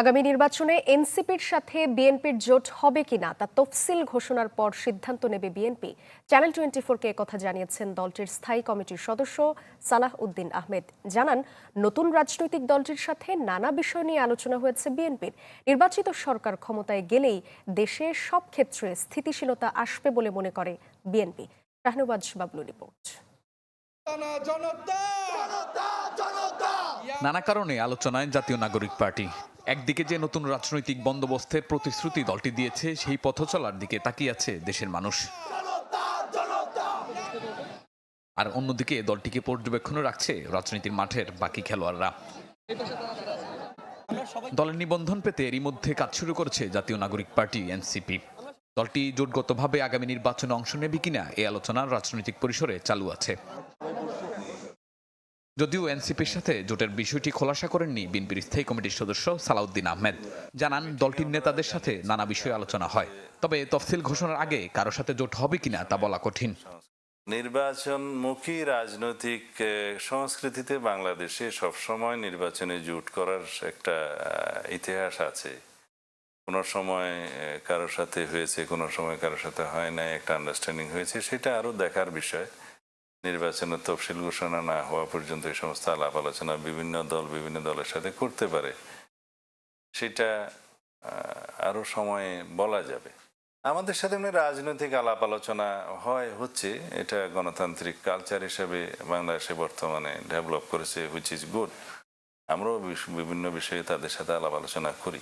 আগামী নির্বাচনে এনসিপির সাথে বিএনপির জোট হবে কিনা তা তফসিল ঘোষণার পর সিদ্ধান্ত নেবে বিএনপি। চ্যানেল টোয়েন্টি ফোরকে কথা জানিয়েছেন দলটির স্থায়ী কমিটির সদস্য সালাহ উদ্দিন আহমেদ। জানান নতুন রাজনৈতিক দলটির সাথে নানা বিষয় নিয়ে আলোচনা হয়েছে বিএনপির। নির্বাচিত সরকার ক্ষমতায় গেলেই দেশে সব ক্ষেত্রে স্থিতিশীলতা আসবে বলে মনে করে বিএনপি। শাহনবাজ বাবলু রিপোর্ট। নানা কারণে আলোচনায় জাতীয় নাগরিক পার্টি। একদিকে যে নতুন রাজনৈতিক বন্দোবস্তের প্রতিশ্রুতি দলটি দিয়েছে, সেই পথ চলার দিকে তাকিয়ে আছে দেশের মানুষ। আর অন্যদিকে দলটিকে পর্যবেক্ষণে রাখছে রাজনীতির মাঠের বাকি খেলোয়াড়রা। দলের নিবন্ধন পেতে এরই মধ্যে কাজ শুরু করেছে জাতীয় নাগরিক পার্টি, এনসিপি। দলটি জোটগতভাবে আগামী নির্বাচনে অংশ নেবে কিনা এই আলোচনা রাজনৈতিক পরিসরে চালু আছে। যদিও এনসিপির সাথে জোটের বিষয়টি খোলাসা করেননি বিএনপির স্থায়ী কমিটির সদস্য সালাউদ্দিন আহমেদ। জানান, দলটির নেতাদের সাথে নানা বিষয়ে আলোচনা হয়। তবে তফসিল ঘোষণার আগে কারও সাথে জোট হবে কিনা তা বলা কঠিন। নির্বাচনমুখী রাজনৈতিক সংস্কৃতিতে বাংলাদেশে সবসময় নির্বাচনে জোট করার একটা ইতিহাস আছে। কোনো সময় কারোর সাথে হয়েছে, কোনো সময় কারোর সাথে হয় নাই, একটা আন্ডারস্ট্যান্ডিং হয়েছে, সেটা আরও দেখার বিষয়। নির্বাচনের তফসিল ঘোষণা না হওয়া পর্যন্ত এই সমস্ত আলাপ আলোচনা বিভিন্ন দল বিভিন্ন দলের সাথে করতে পারে, সেটা আরও সময়ে বলা যাবে। আমাদের সাথে এমনি রাজনৈতিক আলাপ আলোচনা হয়, হচ্ছে, এটা গণতান্ত্রিক কালচার হিসেবে বাংলাদেশে বর্তমানে ডেভেলপ করেছে হুইচ ইজ গুড আমরাও বিভিন্ন বিষয়ে তাদের সাথে আলাপ আলোচনা করি।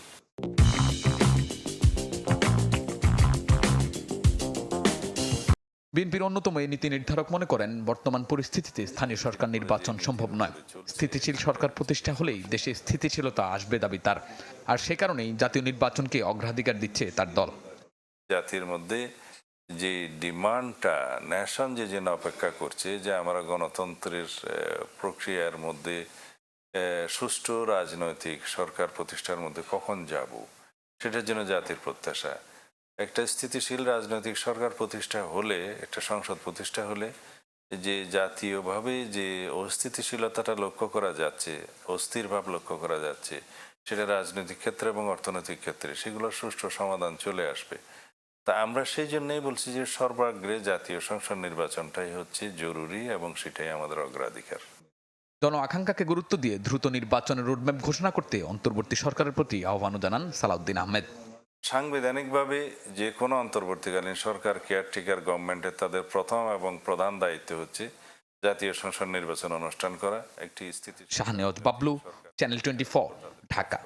বিএনপির অন্যতম এই নীতি নির্ধারক মনে করেন, বর্তমান পরিস্থিতিতে স্থানীয় সরকার নির্বাচন সম্ভব নয়। স্থিতিশীল সরকার প্রতিষ্ঠা হলেই দেশে স্থিতিশীলতা আসবে দাবি তার। আর সে কারণেই জাতীয় নির্বাচনকে অগ্রাধিকার দিচ্ছে তার দল। জাতির মধ্যে যে ডিমান্ডটা, ন্যাশন যে যেন অপেক্ষা করছে, যে আমরা গণতন্ত্রের প্রক্রিয়ার মধ্যে সুষ্ঠু রাজনৈতিক সরকার প্রতিষ্ঠার মধ্যে কখন যাব, সেটার জন্য জাতির প্রত্যাশা। একটা স্থিতিশীল রাজনৈতিক সরকার প্রতিষ্ঠা হলে, একটা সংসদ প্রতিষ্ঠা হলে, যে জাতীয়ভাবে যে অস্থিতিশীলতাটা লক্ষ্য করা যাচ্ছে অস্থির ভাব লক্ষ্য করা যাচ্ছে, সেটা রাজনৈতিক ক্ষেত্রে এবং অর্থনৈতিক ক্ষেত্রে, সেগুলোর সুষ্ঠু সমাধান চলে আসবে। তা আমরা সেই জন্যই বলছি যে সর্বাগ্রে জাতীয় সংসদ নির্বাচনটাই হচ্ছে জরুরি এবং সেটাই আমাদের অগ্রাধিকার। জন আকাঙ্ক্ষাকে গুরুত্ব দিয়ে দ্রুত নির্বাচনের রোডম্যাপ ঘোষণা করতে অন্তর্বর্তী সরকারের প্রতি আহ্বানও জানান সালাউদ্দিন আহমেদ। সাংবিধানিকভাবে যে কোনো অন্তর্বর্তীকালীন সরকার কেয়ারটেকার গভর্নমেন্টের তাদের প্রথম এবং প্রধান দায়িত্ব হচ্ছে জাতীয় সংসদ নির্বাচন অনুষ্ঠান করা একটি স্থিতি শাহনেওয়াজ বাবলু চ্যানেল টোয়েন্টি ঢাকা।